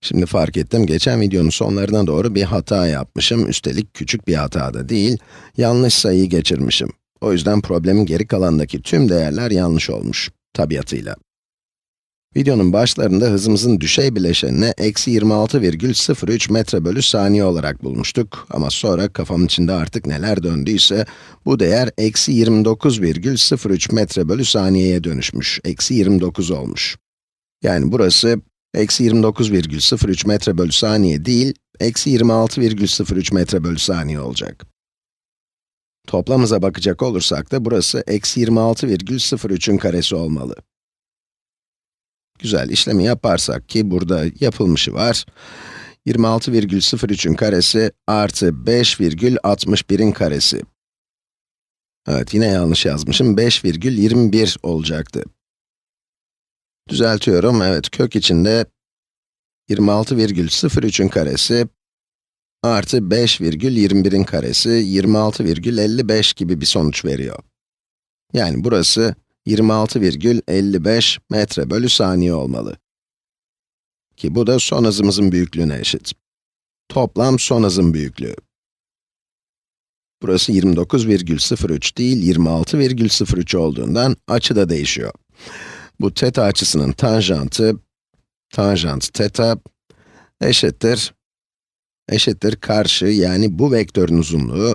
Şimdi fark ettim, geçen videonun sonlarına doğru bir hata yapmışım. Üstelik küçük bir hata da değil, yanlış sayıyı geçirmişim. O yüzden problemin geri kalanındaki tüm değerler yanlış olmuş, tabiatıyla. Videonun başlarında hızımızın düşey bileşenini eksi 26,03 metre bölü saniye olarak bulmuştuk. Ama sonra kafamın içinde artık neler döndüyse, bu değer eksi 29,03 metre bölü saniyeye dönüşmüş. Eksi 29 olmuş. Yani burası eksi 29,03 metre bölü saniye değil, eksi 26,03 metre bölü saniye olacak. Toplam hıza bakacak olursak da burası eksi 26,03'ün karesi olmalı. Güzel, işlemi yaparsak ki burada yapılmışı var. 26,03'ün karesi artı 5,61'in karesi. Evet, yine yanlış yazmışım. 5,21 olacaktı. Düzeltiyorum, evet, kök içinde 26,03'ün karesi artı 5,21'in karesi 26,55 gibi bir sonuç veriyor. Yani burası 26,55 metre bölü saniye olmalı. Ki bu da son hızımızın büyüklüğüne eşit. Toplam son hızın büyüklüğü. Burası 29,03 değil, 26,03 olduğundan açı da değişiyor. Bu teta açısının tanjantı, tanjant teta eşittir, eşittir karşı yani bu vektörün uzunluğu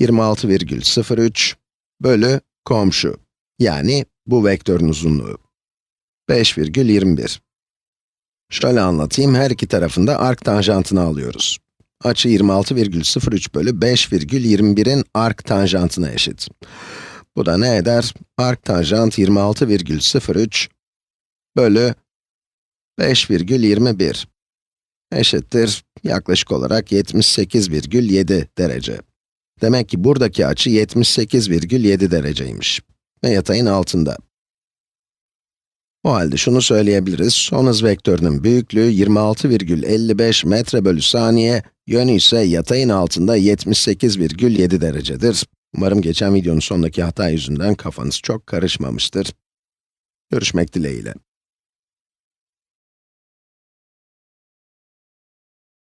26,03 bölü komşu. Yani bu vektörün uzunluğu. 5,21. Şöyle anlatayım, her iki tarafında arc tanjantını alıyoruz. Açı 26,03 bölü 5,21'in arc tanjantına eşit. Bu da ne eder? Arc tanjant 26,03 bölü 5,21 eşittir yaklaşık olarak 78,7 derece. Demek ki buradaki açı 78,7 dereceymiş ve yatayın altında. O halde şunu söyleyebiliriz, son hız vektörünün büyüklüğü 26,55 metre bölü saniye, yönü ise yatayın altında 78,7 derecedir. Umarım geçen videonun sonundaki hata yüzünden kafanız çok karışmamıştır. Görüşmek dileğiyle.